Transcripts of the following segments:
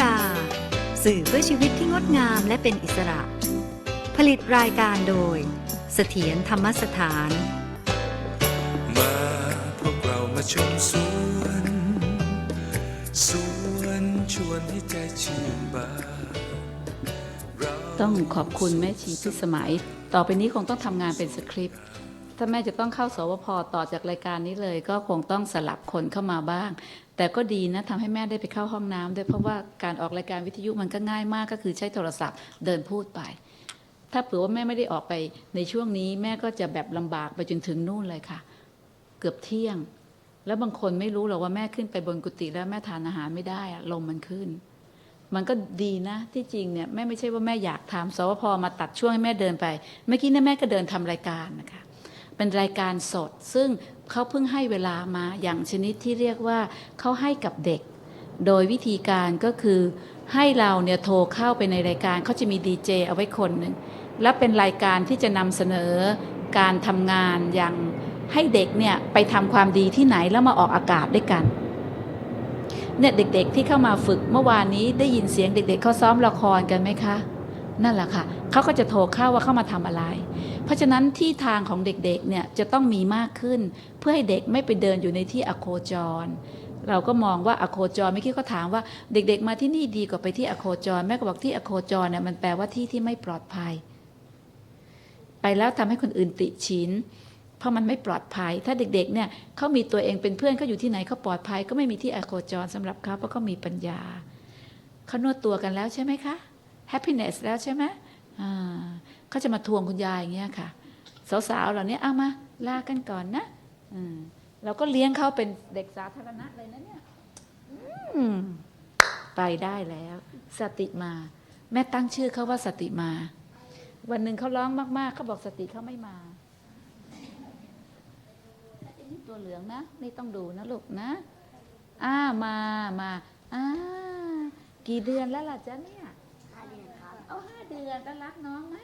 กา สื่อเพื่อชีวิตที่งดงามและเป็นอิสระ ผลิตรายการโดย เสถียรธรรมสถาน มาพวกเรามาชมสวนสวนชวนให้ใจชื่นบานเราต้องขอบคุณแม่ชีพิสมัย ต่อไปนี้คงต้องทำงานเป็นสคริปต์ ถ้าแม่จะต้องเข้าสวพต่อจากรายการนี้เลย ก็คงต้องสลับคนเข้ามาบ้าง แต่ก็ดีนะทำให้แม่ได้ไปเข้าห้องน้ำด้วยเพราะว่าการออกรายการวิทยุมันก็ง่ายมากก็คือใช้โทรศัพท์เดินพูดไป ถ้าเผื่อว่าแม่ไม่ได้ออกไปในช่วงนี้ แม่ก็จะแบบลำบากไปจนถึงนู่นเลยค่ะ เกือบเที่ยง แล้วบางคนไม่รู้หรอกว่าแม่ขึ้นไปบนกุฏิแล้วแม่ทานอาหารไม่ได้อะลมมันขึ้นมันก็ดีนะที่จริงเนี่ยแม่ไม่ใช่ว่าแม่อยากทำสวพมาตัดช่วงให้แม่เดินไป เมื่อกี้เนี่ยแม่ก็เดินทำรายการนะคะ เป็นรายการสด ซึ่งเขาเพิ่งให้เวลามาอย่างชนิดที่เรียกว่าเขาให้กับเด็ก โดยวิธีการก็คือให้เราเนี่ยโทรเข้าไปในรายการเขาจะมีดีเจเอาไว้คนหนึ่งและเป็นรายการที่จะนำเสนอการทำงานอย่างให้เด็กเนี่ยไปทำความดีที่ไหนแล้วมาออกอากาศด้วยกันเนี่ยเด็กๆที่เข้ามาฝึกเมื่อวานนี้ได้ยินเสียงเด็ก ๆเขาซ้อมละครกันไหมคะ นั่นแหละค่ะเขาก็จะโทรเข้าว่าเข้ามาทำอะไร เพราะฉะนั้นที่ทางของเด็กๆเนี่ยจะต้องมีมากขึ้น เพื่อให้เด็กไม่ไปเดินอยู่ในที่อโคจร เราก็มองว่าอโคจรเมื่อกี้ก็ถามว่าเด็กๆ มาที่นี่ดีกว่าไปที่อโคจร แม่ก็บอกที่อโคจรเนี่ยมันแปลว่าที่ที่ไม่ปลอดภัย ไปแล้วทำให้คนอื่นติชินเพราะมันไม่ปลอดภัย ถ้าเด็กๆเนี่ยเขามีตัวเองเป็นเพื่อนเขาอยู่ที่ไหนเขาปลอดภัย ก็ไม่มีที่อโคจรสำหรับเขาเพราะเขามีปัญญาเขานวดตัวกันแล้วใช่ไหมคะ happiness แล้วใช่ไหมเขาจะมาทวงคุณยายอย่างเงี้ยค่ะ สาวๆเหล่านี้เอามาลากันก่อนนะเราก็เลี้ยงเขาเป็นเด็กสาธารณะเลยนะเนี่ยไปได้แล้ว สติมา แม่ตั้งชื่อเขาว่าสติมา วันหนึ่งเขาร้องมากๆเขาบอกสติเขาไม่มาตัวเหลืองนะนี่ต้องดูนะลูกนะอ่ามามาอ่ากี่เดือนแล้วล่ะจ๊ะเนี่ย เดือนครับเอาห้าเดือนแล้วรักน้องไหม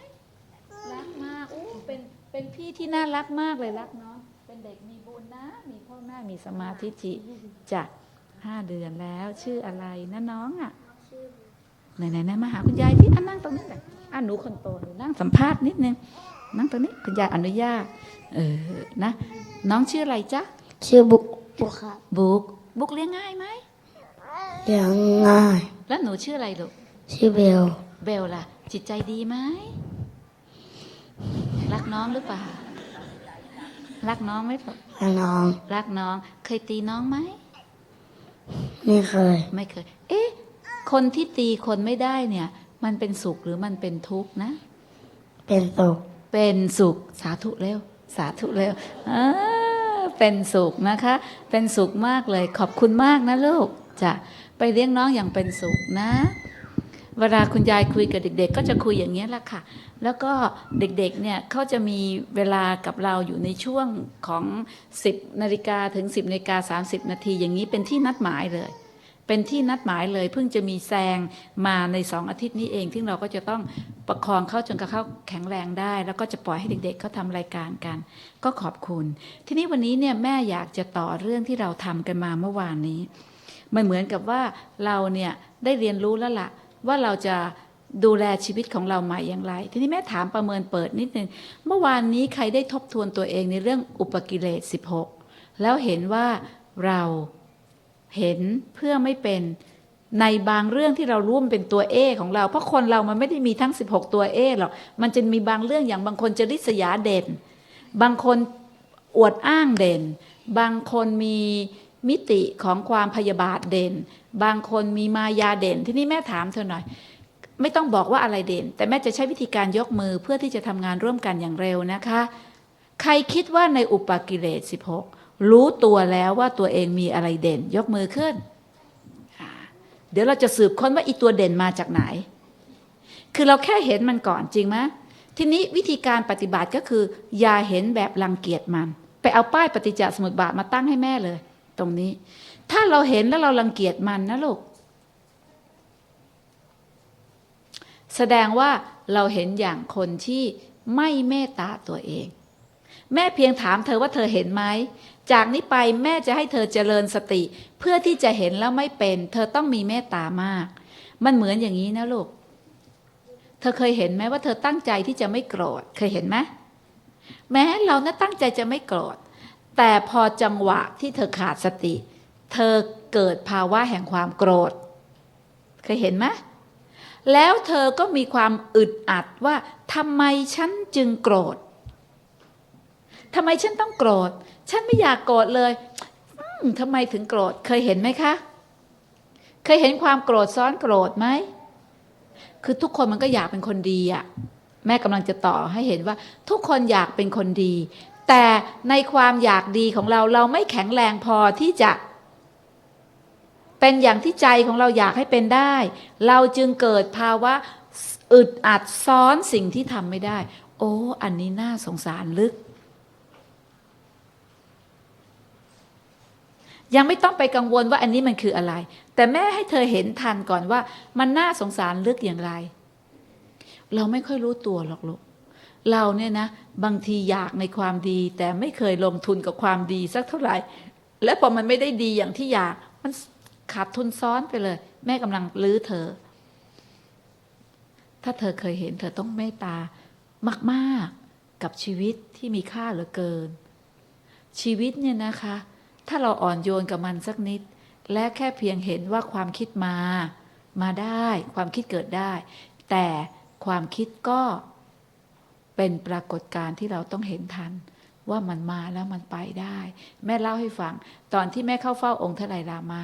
รักมากโอ้เป็นเป็นพี่ที่น่ารักมากเลยรักน้อง เป็นเด็กมีบุญนะ มีพ่อแม่มีสมาธิจิจ้ะห้าเดือนแล้ว ชื่ออะไรนะน้องอะไหนไหนไหนมาหาคุณยายที่อะนั่งตรงนี้แหละอะหนูคนโตหนูนั่งสัมภาษณ์นิดนึงนั่งตรงนี้คุณยายอนุญาตเออนะ น้องชื่ออะไรจ๊ะชื่อบุกบุกครับบุ๊กบุ๊กเลี้ยงง่ายไหมเลี้ยงง่าย แล้วหนูชื่ออะไรลูกชื่อเบล เบลล่ะ จิตใจดีไหม รักน้องหรือเปล่า รักน้องไหมลูกและน้อง รักน้อง เคยตีน้องไหม ไม่เคย ไม่เคย เอ๊ะ คนที่ตีคนไม่ได้เนี่ย มันเป็นสุขหรือมันเป็นทุกข์นะ เป็นสุข เป็นสุข สาธุเร็ว สาธุเร็วอ่าเป็นสุขนะคะ เป็นสุขมากเลย ขอบคุณมากนะลูกจะไปเลี้ยงน้องอย่างเป็นสุขนะ เวลาคุณยายคุยกับเด็ก ๆ ก็จะคุยอย่างนี้ยแหละค่ะ แล้วก็เด็กๆเนี่ยเขาจะมีเวลากับเราอยู่ในช่วงของ 10นาฬิกาถึง 10นาฬิกา30 นาทีอย่างนี้เป็นที่นัดหมายเลย เป็นที่นัดหมายเลย เพิ่งจะมีแซงมาในสองอาทิตย์นี้เองที่เราก็จะต้องประคองเขาจนกระเขาแข็งแรงได้ แล้วก็จะปล่อยให้เด็กๆเขาทำรายการกัน ก็ขอบคุณ ทีนี้วันนี้เนี่ยแม่อยากจะต่อเรื่องที่เราทำกันมาเมื่อวานนี้มันเหมือนกับว่าเราเนี่ยได้เรียนรู้แล้วล่ะ ว่าเราจะดูแลชีวิตของเราใหม่อย่างไร ทีนี้แม่ถามประเมินเปิดนิดนึง เมื่อวานนี้ใครได้ทบทวนตัวเองในเรื่องอุปกิเลส 16 แล้วเห็นว่าเราเห็นเพื่อไม่เป็นในบางเรื่องที่เราร่วมเป็นตัวเอของเรา เพราะคนเรามันไม่ได้มีทั้ง 16 ตัวเอหรอก มันจะมีบางเรื่องอย่างบางคนจะริษยาเด่น บางคนอวดอ้างเด่น บางคนมีมิติของความพยาบาทเด่น บางคนมีมายาเด่น ที่นี่แม่ถามเธอหน่อย ไม่ต้องบอกว่าอะไรเด่น แต่แม่จะใช้วิธีการยกมือเพื่อที่จะทำงานร่วมกันอย่างเร็วนะคะ ใครคิดว่าในอุปกิเลส 16 รู้ตัวแล้วว่าตัวเองมีอะไรเด่น ยกมือขึ้น เดี๋ยวเราจะสืบค้นว่าอีตัวเด่นมาจากไหน คือเราแค่เห็นมันก่อนจริงไหมทีนี้วิธีการปฏิบัติก็คือ อย่าเห็นแบบรังเกียจมัน ไปเอาป้ายปฏิจจสมุปบาทมาตั้งให้แม่เลย ตรงนี้ ถ้าเราเห็นแล้วเรารังเกียจมันนะลูก แสดงว่าเราเห็นอย่างคนที่ไม่เมตตาตัวเอง แม่เพียงถามเธอว่าเธอเห็นไหม จากนี้ไปแม่จะให้เธอเจริญสติ เพื่อที่จะเห็นแล้วไม่เป็น เธอต้องมีเมตตามาก มันเหมือนอย่างนี้นะลูก เธอเคยเห็นไหมว่าเธอตั้งใจที่จะไม่โกรธ เคยเห็นไหมแม้เรานะตั้งใจจะไม่โกรธ แต่พอจังหวะที่เธอขาดสติ เธอเกิดภาวะแห่งความโกรธ เคยเห็นไหมแล้วเธอก็มีความอึดอัดว่าทำไมฉันจึงโกรธทำไมฉันต้องโกรธ ฉันไม่อยากโกรธเลยทำไมถึงโกรธ เคยเห็นไหมคะ เคยเห็นความโกรธซ้อนโกรธไหม คือทุกคนมันก็อยากเป็นคนดีอะแม่กำลังจะต่อให้เห็นว่า ทุกคนอยากเป็นคนดี แต่ในความอยากดีของเราเราไม่แข็งแรงพอที่จะ เป็นอย่างที่ใจของเราอยากให้เป็นได้ เราจึงเกิดภาวะอึดอัดซ้อนสิ่งที่ทำไม่ได้ โอ้ อันนี้น่าสงสารลึก ยังไม่ต้องไปกังวลว่าอันนี้มันคืออะไร แต่แม่ให้เธอเห็นทันก่อนว่า มันน่าสงสารลึกอย่างไร เราไม่ค่อยรู้ตัวหรอกลูกเราเนี่ยนะ บางทีอยากในความดี แต่ไม่เคยลงทุนกับความดีสักเท่าไหร่ และพอมันไม่ได้ดีอย่างที่อยากมัน ขาดทุนซ้อนไปเลย แม่กำลังลื้อเธอ ถ้าเธอเคยเห็น เธอต้องเมตตามาก ๆ กับชีวิตที่มีค่าเหลือเกิน ชีวิตเนี่ยนะคะ ถ้าเราอ่อนโยนกับมันสักนิด และแค่เพียงเห็นว่าความคิดมา มาได้ ความคิดเกิดได้ แต่ความคิดก็เป็นปรากฏการณ์ที่เราต้องเห็นทัน ว่ามันมาแล้วมันไปได้ แม่เล่าให้ฟัง ตอนที่แม่เข้าเฝ้าองค์ทลายรามะ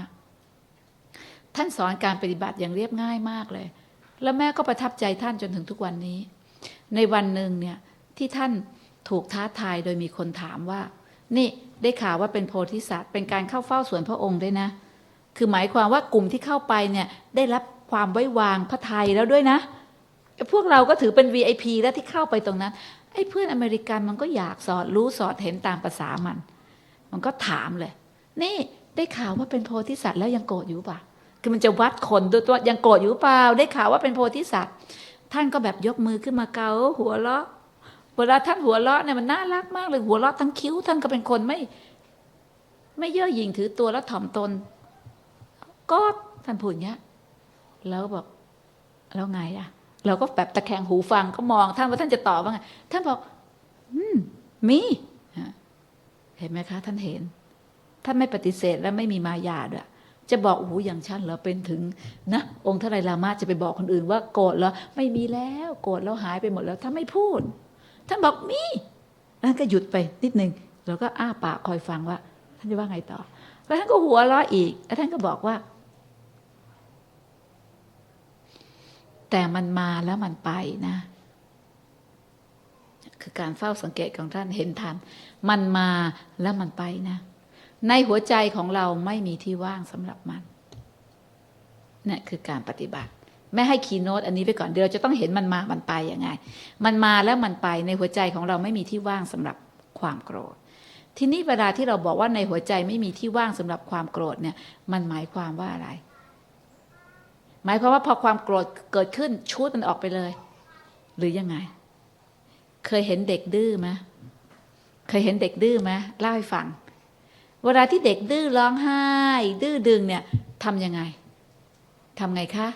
ท่านสอนการปฏิบัติอย่างเรียบง่ายมากเลย แล้วแม่ก็ประทับใจท่านจนถึงทุกวันนี้ ในวันหนึ่งเนี่ยที่ท่านถูกท้าทายโดยมีคนถามว่า นี่ได้ข่าวว่าเป็นโพธิสัตว์ เป็นการเข้าเฝ้าสวนพระองค์ด้วยนะ คือหมายความว่ากลุ่มที่เข้าไปเนี่ยได้รับความไว้วางพระทัยแล้วด้วยนะพวกเราก็ถือเป็น VIP แล้วที่เข้าไปตรงนั้น ไอ้เพื่อนอเมริกันมันก็อยากสอดรู้สอดเห็นตามภาษามัน มันก็ถามเลย นี่ได้ข่าวว่าเป็นโพธิสัตว์แล้วยังโกรธอยู่ป่ะ คือมันจะวัดคนด้วตัวยังโกรธอยู่เปล่าได้ข่าวว่าเป็นโพธิสัตว์ท่านก็แบบยกมือขึ้นมาเกาหัวเราะเวลาท่านหัวเราะเนี่ยมันน่ารักมากเลยหัวเราะทั้งคิ้ว ท่านก็เป็นคนไม่ ไม่เย่อหยิ่งถือตัวแล้วถ่อมตน ก็ท่านพูดอย่างเงี้ยแล้วบอกแล้วไงอะเราก็แบบตะแคงหูฟังก็มองท่านว่าท่านจะตอบว่าไงท่านบอก อืม มีเห็นไหมคะ ท่านเห็น ท่านไม่ปฏิเสธและไม่มีมายาด้วย จะบอกโอ้โหอย่างฉันเหรอเป็นถึงนะองค์ทลายลามะจะไปบอกคนอื่นว่าโกรธแล้วไม่มีแล้วโกรธแล้วหายไปหมดแล้วท่านไม่พูดท่านบอกมีแล้วก็หยุดไปนิดนึงแล้วก็อ้าปากคอยฟังว่า ท่านจะว่าไงต่อ แล้วท่านก็หัวเราะอีกแล้วท่านก็บอกว่า แต่มันมาแล้วมันไปนะ คือการเฝ้าสังเกตของท่านเห็นทัน มันมาแล้วมันไปนะ ในหัวใจของเราไม่มีที่ว่างสำหรับมันนี่คือการปฏิบัติ ไม่ให้คีโนตอันนี้ไปก่อนเดี๋ยวเราจะต้องเห็นมันมามันไปยังไง มันมาแล้วมันไปในหัวใจของเราไม่มีที่ว่างสำหรับความโกรธ ทีนี้เวลาที่เราบอกว่าในหัวใจไม่มีที่ว่างสำหรับความโกรธเนี่ย มันหมายความว่าอะไร หมายความว่าพอความโกรธเกิดขึ้นชูดมันออกไปเลย หรือยังไง เคยเห็นเด็กดื้อไหมเคยเห็นเด็กดื้อไหมเล่าให้ฟัง เวลาที่เด็กดื้อร้องไห้ ดื้อดึงเนี่ยทำยังไงทำไงคะ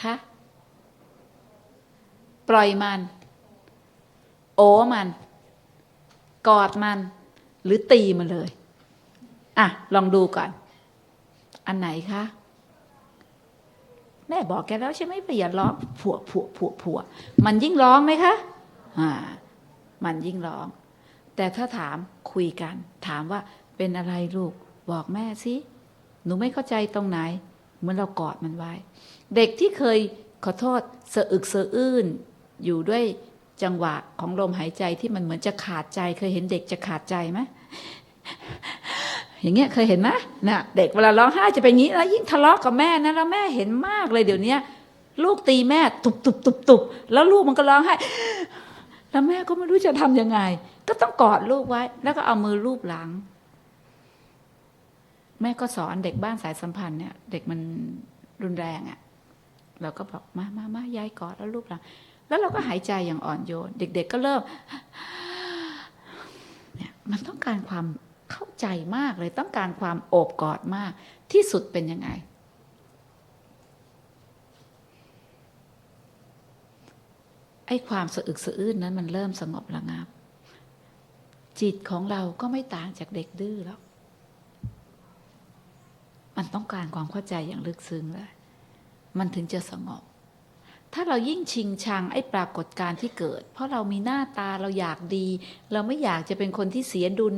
คะปล่อยมัน โอ้มัน กอดมัน หรือตีมันเลย อะ ลองดูก่อน อันไหนคะแม่บอกแกแล้วใช่ไหมไปอย่าร้องผัวผัวผัวผัวมันยิ่งร้องไหมคะ อ่า มันยิ่งร้อง แต่ถ้าถามคุยกัน ถามว่าเป็นอะไรลูก บอกแม่สิหนูไม่เข้าใจตรงไหน เหมือนเรากอดมันไว้ เด็กที่เคยขอโทษเสะอึกสะอื้น อยู่ด้วยจังหวะของลมหายใจที่มันเหมือนจะขาดใจ เคยเห็นเด็กจะขาดใจไหมอย่างเงี้ยเคยเห็นไหมน่ะเด็กเวลาร้องไห้จะเป็นงี้แล้วยิ่งทะเลาะกับแม่นะแล้วแม่เห็นมากเลยเดี๋ยวนี้ลูกตีแม่ตุบตุบตุบตุบแล้วลูกมันก็ร้องไห้แล้วแม่ก็ไม่รู้จะทำยังไง ก็ต้องกอดลูกไว้ แล้วก็เอามือลูบหลัง แม่ก็สอนเด็กบ้านสายสัมพันธ์เนี่ย เด็กมันรุนแรงอะ่ะ เราก็บอกมามามายายกอดแล้วลูบหลัง แล้วเราก็หายใจอย่างอ่อนโยน เด็ก ๆ ก็เริ่มเนี่ยมันต้องการความเข้าใจมากเลยต้องการความโอบกอดมาก ที่สุดเป็นยังไง ไอ้ความสะอึกสะอื้นนั้นมันเริ่มสงบระงับ จิตของเราก็ไม่ต่างจากเด็กดื้อแล้วมันต้องการความเข้าใจอย่างลึกซึ้งเลย มันถึงจะสงบ ถ้าเรายิ่งชิงชังไอ้ปรากฏการณ์ที่เกิด เพราะเรามีหน้าตาเราอยากดี เราไม่อยากจะเป็นคนที่เสียดุล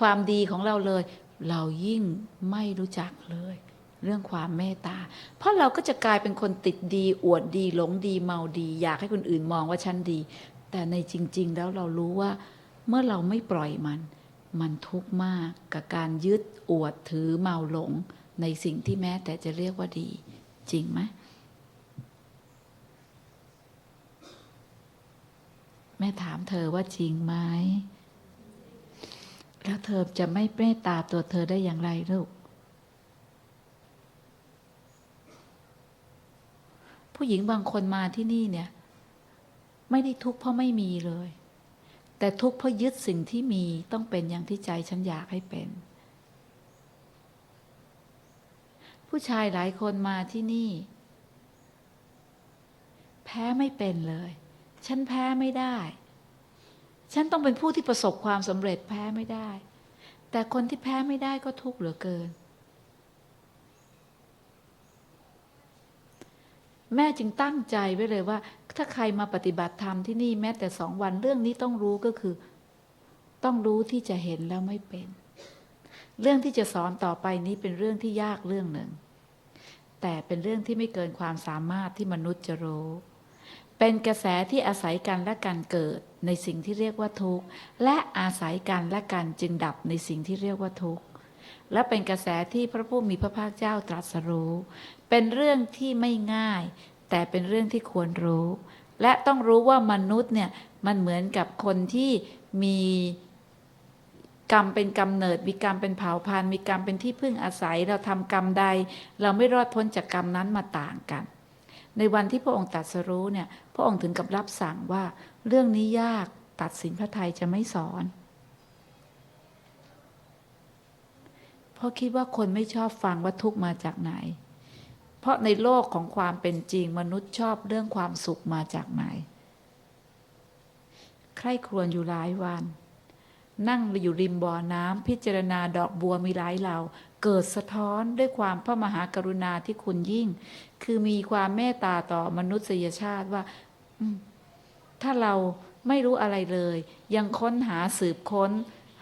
ความดีของเราเลย เรายิ่งไม่รู้จักเลย เรื่องความเมตตา เพราะเราก็จะกลายเป็นคนติดดี อวดดี หลงดี เมาดี อยากให้คนอื่นมองว่าฉันดี แต่ในจริง ๆ แล้วเรารู้ว่า เมื่อเราไม่ปล่อยมัน มันทุกข์มากกับการยึดอวดถือเมาหลงในสิ่งที่แม้แต่จะเรียกว่าดี จริงไหมแม่ถามเธอว่าจริงไหมแล้วเธอจะไม่เมตตาตัวเธอได้อย่างไรลูก ผู้หญิงบางคนมาที่นี่เนี่ย ไม่ได้ทุกข์เพราะไม่มีเลย แต่ทุกข์เพราะยึดสิ่งที่มีต้องเป็นอย่างที่ใจฉันอยากให้เป็น ผู้ชายหลายคนมาที่นี่ แพ้ไม่เป็นเลย ฉันแพ้ไม่ได้ ฉันต้องเป็นผู้ที่ประสบความสำเร็จแพ้ไม่ได้ แต่คนที่แพ้ไม่ได้ก็ทุกข์เหลือเกิน แม่จึงตั้งใจไว้เลยว่า ถ้าใครมาปฏิบัติธรรมที่นี่แม้แต่สองวันเรื่องนี้ต้องรู้ก็คือ ต้องรู้ที่จะเห็นแล้วไม่เป็น เรื่องที่จะสอนต่อไปนี้เป็นเรื่องที่ยากเรื่องหนึ่ง แต่เป็นเรื่องที่ไม่เกินความสามารถที่มนุษย์จะรู้ เป็นกระแสที่อาศัยกันและกันเกิดในสิ่งที่เรียกว่าทุกข์และอาศัยกันและกันจึงดับในสิ่งที่เรียกว่าทุกข์และเป็นกระแสที่พระผู้มีพระภาคเจ้าตรัสรู้ เป็นเรื่องที่ไม่ง่าย แต่เป็นเรื่องที่ควรรู้ และต้องรู้ว่ามนุษย์เนี่ยมันเหมือนกับคนที่มีกรรมเป็นกำเนิด มีกรรมเป็นเผ่าพันธุ์ มีกรรมเป็นที่พึ่งอาศัย เราทำกรรมใด เราไม่รอดพ้นจากกรรมนั้นมาต่างกัน ในวันที่พระองค์ตรัสรู้เนี่ยพระองค์ถึงกับรับสั่งว่า เรื่องนี้ยากตัดสินพระไทยจะไม่สอนเพราะคิดว่าคนไม่ชอบฟังว่าทุกมาจากไหน ราะในโลกของความเป็นจริงมนุษย์ชอบเรื่องความสุขมาจากไหน ใคร่ครวญอยู่หลายวัน นั่งอยู่ริมบ่อน้ำพิจารณาดอกบัวมีหลายเหล่า เกิดสะท้อนด้วยความพระมหากรุณาที่คุณยิ่ง คือมีความเมตตาต่อมนุษยชาติว่า ถ้าเราไม่รู้อะไรเลย ยังค้นหาสืบค้น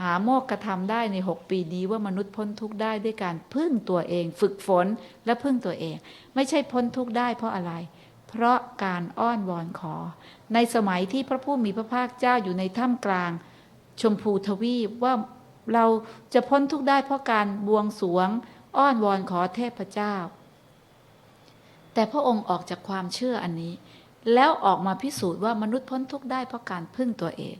หาโมกกระทำได้ในหกปีนี้ว่ามนุษย์พ้นทุกข์ได้ด้วยการพึ่งตัวเอง ฝึกฝนและพึ่งตัวเอง ไม่ใช่พ้นทุกข์ได้เพราะอะไร เพราะการอ้อนวอนขอ ในสมัยที่พระผู้มีพระภาคเจ้าอยู่ในถ้ำกลาง ชมพูทวีปว่าเราจะพ้นทุกข์ได้เพราะการบวงสรวง อ้อนวอนขอเทพเจ้า แต่พระองค์ออกจากความเชื่ออันนี้ แล้วออกมาพิสูจน์ว่ามนุษย์พ้นทุกข์ได้เพราะการพึ่งตัวเอง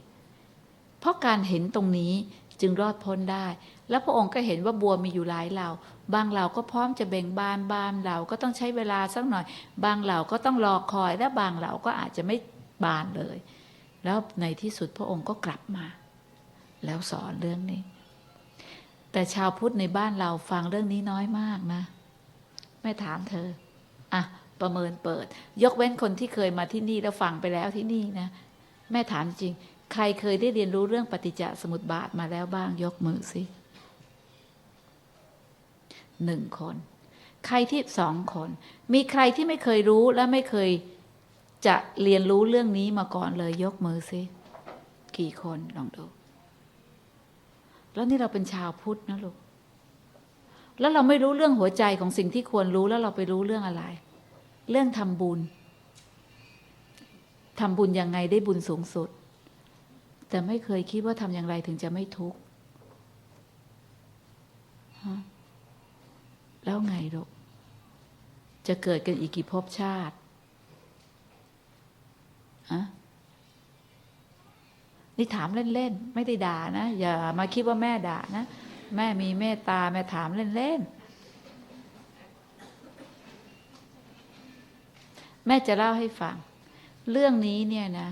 เพราะการเห็นตรงนี้จึงรอดพ้นได้ แล้วพระองค์ก็เห็นว่าบัวมีอยู่หลายเหล่า บางเหล่าก็พร้อมจะเบ่งบานบางเหล่าก็ต้องใช้เวลาสักหน่อย บางเหล่าก็ต้องรอคอย และบางเหล่าก็อาจจะไม่บานเลย แล้วในที่สุดพระองค์ก็กลับมา แล้วสอนเรื่องนี้ แต่ชาวพุทธในบ้านเราฟังเรื่องนี้น้อยมากนะ ไม่ถามเธอ อะ ประเมินเปิด ยกเว้นคนที่เคยมาที่นี่แล้วฟังไปแล้วที่นี่นะ แม่ถามจริง ใครเคยได้เรียนรู้เรื่องปฏิจจสมุปบาทมาแล้วบ้างยกมือสิหนึ่งคน ใครที่สองคน มีใครที่ไม่เคยรู้และไม่เคยจะเรียนรู้เรื่องนี้มาก่อนเลยยกมือสิกี่คนลองดู แล้วนี่เราเป็นชาวพุทธนะลูกแล้วเราไม่รู้เรื่องหัวใจของสิ่งที่ควรรู้แล้วเราไปรู้เรื่องอะไร เรื่องทำบุญทำบุญยังไงได้บุญสูงสุด แต่ไม่เคยคิดว่าทำอย่างไรถึงจะไม่ทุกข์แล้วไงลูกจะเกิดกันอีกกี่ภพชาติอะนี่ถามเล่นๆ ไม่ได้ด่านะ อย่ามาคิดว่าแม่ด่านะ แม่มีเมตตา แม่ถามเล่นๆ แม่จะเล่าให้ฟัง เรื่องนี้เนี่ยนะ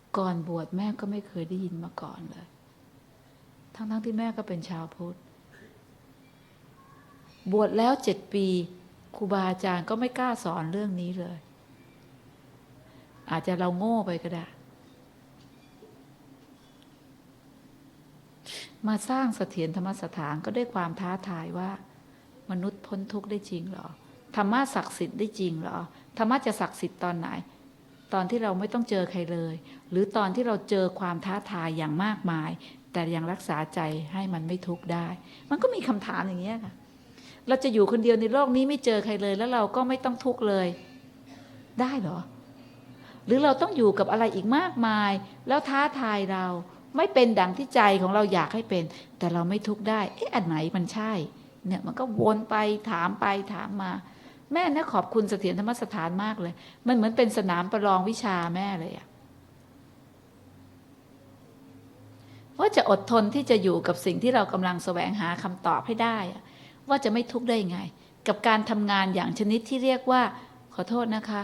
ม ก่อนบวชแม่ก็ไม่เคยได้ยินมาก่อนเลย ทั้งๆที่แม่ก็เป็นชาวพุทธ บวชแล้วเจ็ดปีครูบาอาจารย์ก็ไม่กล้าสอนเรื่องนี้เลย อาจจะเราโง่ไปก็ได้ มาสร้างเสถียรธรรมสถานก็ด้วยความท้าทายว่า มนุษย์พ้นทุกข์ได้จริงหรอธรรมะศักดิ์สิทธิ์ได้จริงหรอธรรมะจะศักดิ์สิทธิ์ตอนไหน ตอนที่เราไม่ต้องเจอใครเลย หรือตอนที่เราเจอความท้าทายอย่างมากมาย แต่ยังรักษาใจให้มันไม่ทุกข์ได้ มันก็มีคำถามอย่างเงี้ยค่ะ เราจะอยู่คนเดียวในโลกนี้ไม่เจอใครเลย แล้วเราก็ไม่ต้องทุกข์เลย ได้เหรอ หรือเราต้องอยู่กับอะไรอีกมากมาย แล้วท้าทายเราไม่เป็นดังที่ใจของเราอยากให้เป็น แต่เราไม่ทุกข์ได้ เอ๊ะอันไหนมันใช่ เนี่ยมันก็วนไปถามไปถามมา แม่เนี่ยขอบคุณเสถียรธรรมสถานมากเลย มันเหมือนเป็นสนามประลองวิชาแม่เลยอะว่าจะอดทนที่จะอยู่กับสิ่งที่เรากำลังแสวงหาคำตอบให้ได้อะว่าจะไม่ทุกข์ได้ไง กับการทำงานอย่างชนิดที่เรียกว่า ขอโทษนะคะ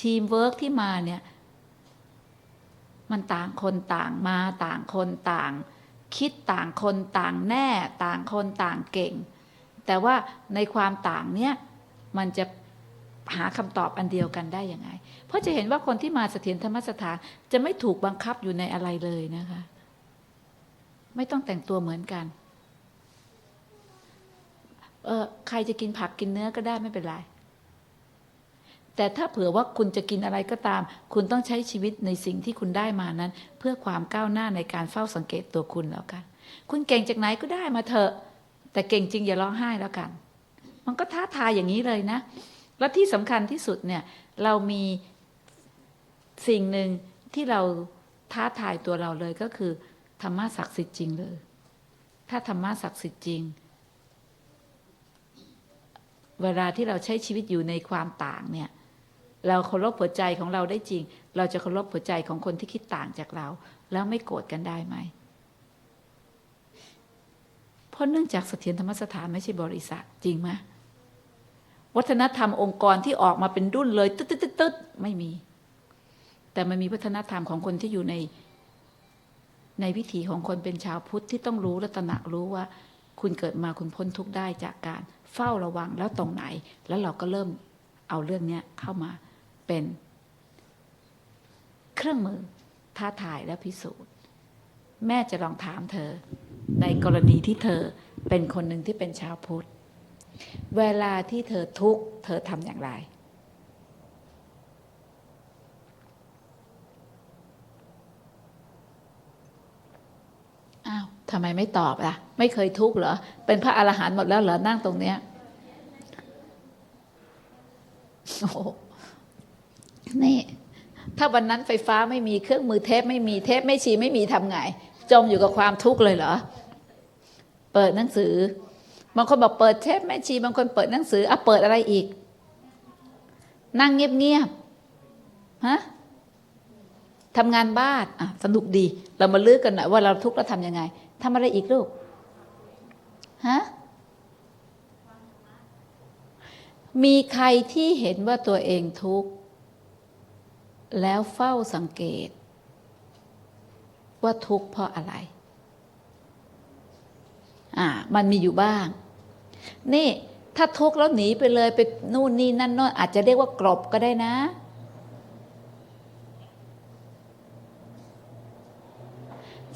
ทีมเวิร์กที่มาเนี่ยมันต่างคนต่างมาต่างคนต่าง คิดต่างคนต่างแน่ ต่างคนต่างเก่ง แต่ว่าในความต่างเนี้ยมันจะหาคำตอบอันเดียวกันได้ยังไง เพราะจะเห็นว่าคนที่มาเสถียรธรรมสถานจะไม่ถูกบังคับอยู่ในอะไรเลยนะคะ ไม่ต้องแต่งตัวเหมือนกัน เออใครจะกินผักกินเนื้อก็ได้ไม่เป็นไร แต่ถ้าเผื่อว่าคุณจะกินอะไรก็ตาม คุณต้องใช้ชีวิตในสิ่งที่คุณได้มานั้น เพื่อความก้าวหน้าในการเฝ้าสังเกตตัวคุณแล้วกัน คุณเก่งจากไหนก็ได้มาเถอะ แต่เก่งจริงอย่าร้องไห้แล้วกัน มันก็ท้าทายอย่างนี้เลยนะ และที่สำคัญที่สุดเนี่ยเรามีสิ่งหนึ่งที่เราท้าทายตัวเราเลยก็คือธรรมะศักดิ์สิทธิ์จริงเลย ถ้าธรรมะศักดิ์สิทธิ์จริง เวลาที่เราใช้ชีวิตอยู่ในความต่างเนี่ย เราเคารพหัวใจของเราได้จริง เราจะเคารพหัวใจของคนที่คิดต่างจากเรา แล้วไม่โกรธกันได้ไหม ราะเนื่องจากเสถียรธรรมสถานไม่ใช่บริษัทจริงไหมวัฒนธรรมองค์กรที่ออกมาเป็นรุ่นเลยตึ๊ดตึ๊ดตึ๊ดตึ๊ดไม่มี แต่มันมีวัฒนธรรมของคนที่อยู่ใน ในวิถีของคนเป็นชาวพุทธที่ต้องรู้และตระหนักรู้ว่า คุณเกิดมาคุณพ้นทุกข์ได้จากการเฝ้าระวังแล้วตรงไหน แล้วเราก็เริ่มเอาเรื่องนี้เข้ามาเป็น เครื่องมือท้าทายและพิสูจน์ แม่จะลองถามเธอ ในกรณีที่เธอเป็นคนหนึ่งที่เป็นชาวพุทธ เวลาที่เธอทุกข์เธอทำอย่างไร อ้าวทำไมไม่ตอบล่ะ ไม่เคยทุกข์เหรอ เป็นพระอรหันต์หมดแล้วเหรอ นั่งตรงเนี้ยโอ้โหนี่ ถ้าวันนั้นไฟฟ้าไม่มีเครื่องมือเทปไม่มีเทปไม่ชีไม่มีทำไง จมอยู่กับความทุกข์เลยเหรอ เปิดหนังสือ บางคนบอกเปิดเทปแม่ชี บางคนเปิดหนังสืออะเปิดอะไรอีก นั่งเงียบๆฮะทำงานบ้านอะสนุกดี เรามาลือกันหน่อยว่าเราทุกข์แล้วทำยังไงทำอะไรอีกลูกฮะมีใครที่เห็นว่าตัวเองทุกข์แล้วเฝ้าสังเกต ว่าทุกข์เพราะอะไร อ่า มันมีอยู่บ้าง นี่ถ้าทุกข์แล้วหนีไปเลยไปนู่นนี่นั่นโน่นอาจจะเรียกว่ากรบก็ได้นะ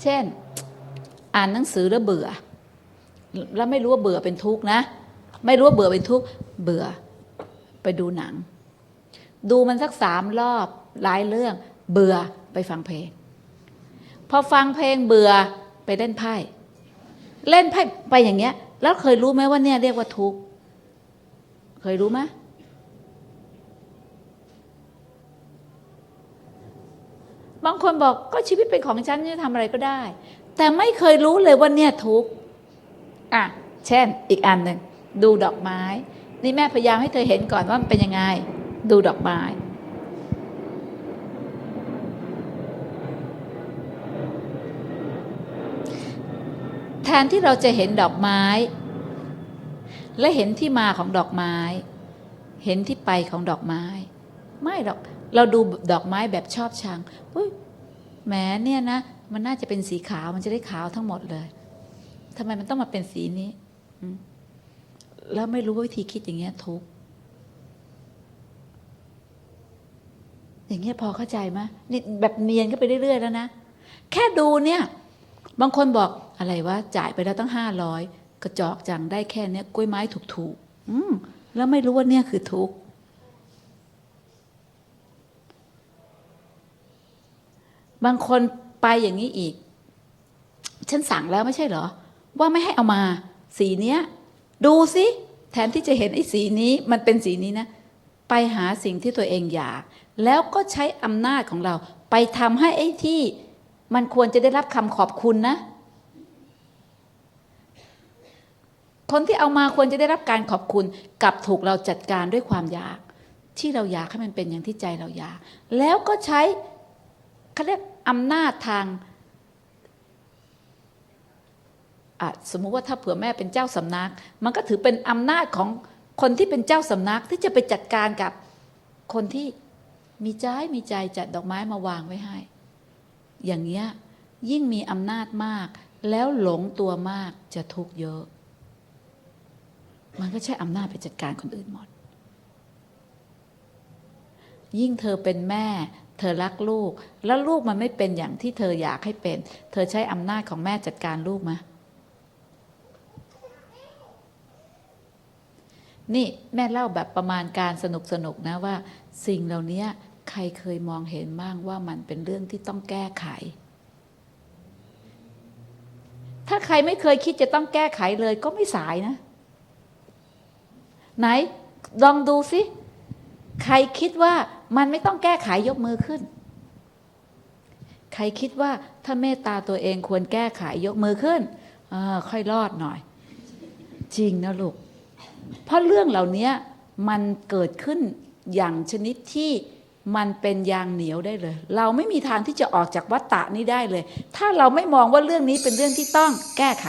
เช่น อ่านหนังสือแล้วเบื่อ แล้วไม่รู้ว่าเบื่อเป็นทุกข์นะ ไม่รู้ว่าเบื่อเป็นทุกข์ เบื่อ ไปดูหนัง ดูมันสักสามรอบหลายเรื่อง เบื่อไปฟังเพลง พอฟังเพลงเบื่อไปเล่นไพ่ เล่นไพ่ไปอย่างเงี้ย แล้วเคยรู้ไหมว่าเนี่ยเรียกว่าทุกข์เคยรู้ไหมบางคนบอกก็ชีวิตเป็นของฉันจะทำอะไรก็ได้ แต่ไม่เคยรู้เลยว่าเนี่ยทุกข์อะเช่น อีกอันหนึ่งดูดอกไม้ นี่แม่พยายามให้เธอเห็นก่อนว่ามันเป็นยังไง ดูดอกไม้ นที่เราจะเห็นดอกไม้ และเห็นที่มาของดอกไม้ เห็นที่ไปของดอกไม้ ไม่หรอกเราดูดอกไม้แบบชอบชังอุ้ยแหมเนี่ยนะ มันน่าจะเป็นสีขาวมันจะได้ขาวทั้งหมดเลยทำไมมันต้องมาเป็นสีนี้แล้วไม่รู้ว่าวิธีคิดอย่างเงี้ยทุกอย่างเงี้ยพอเข้าใจไหมนี่แบบเนียนก็ไปเรื่อยๆแล้วนะ แค่ดูเนี่ย บางคนบอก อะไรวะจ่ายไปแล้วตั้งห้าร้อยกระจอกจังได้แค่เนี้ยกล้วยไม้ถูกๆอืมแล้วไม่รู้ว่าเนี่ยคือทุกข์บางคนไปอย่างนี้อีก ฉันสั่งแล้วไม่ใช่เหรอ ว่าไม่ให้เอามา สีเนี้ย ดูสิแทนที่จะเห็นไอ้สีนี้ มันเป็นสีนี้นะ ไปหาสิ่งที่ตัวเองอยาก แล้วก็ใช้อำนาจของเรา ไปทำให้ไอ้ที่ มันควรจะได้รับคำขอบคุณนะ คนที่เอามาควรจะได้รับการขอบคุณกับถูกเราจัดการด้วยความอยาก ที่เราอยากให้มันเป็นอย่างที่ใจเราอยาก แล้วก็ใช้เขาเรียกอำนาจทางสมมุติว่าถ้าเผื่อแม่เป็นเจ้าสำนัก มันก็ถือเป็นอำนาจของคนที่เป็นเจ้าสำนักที่จะไปจัดการกับคนที่มีใจมีใจจัดดอกไม้มาวางไว้ให้ อย่างเงี้ยยิ่งมีอำนาจมาก แล้วหลงตัวมากจะทุกข์เยอะ มันก็ใช้อำนาจไปจัดการคนอื่นหมด ยิ่งเธอเป็นแม่ เธอรักลูก แล้วลูกมันไม่เป็นอย่างที่เธออยากให้เป็น เธอใช้อำนาจของแม่จัดการลูกไหมนี่แม่เล่าแบบประมาณการสนุกสนุกนะว่า สิ่งเหล่านี้ใครเคยมองเห็นบ้างว่ามันเป็นเรื่องที่ต้องแก้ไข ถ้าใครไม่เคยคิดจะต้องแก้ไขเลยก็ไม่สายนะ ไหนลองดูสิ ใครคิดว่ามันไม่ต้องแก้ไขยกมือขึ้น ใครคิดว่าถ้าเมตตาตัวเองควรแก้ไขยกมือขึ้นอค่อยรอดหน่อย จริงนะลูก เพราะเรื่องเหล่านี้มันเกิดขึ้นอย่างชนิดที่มันเป็นยางเหนียวได้เลย เราไม่มีทางที่จะออกจากวัฏฏะนี้ได้เลย ถ้าเราไม่มองว่าเรื่องนี้เป็นเรื่องที่ต้องแก้ไข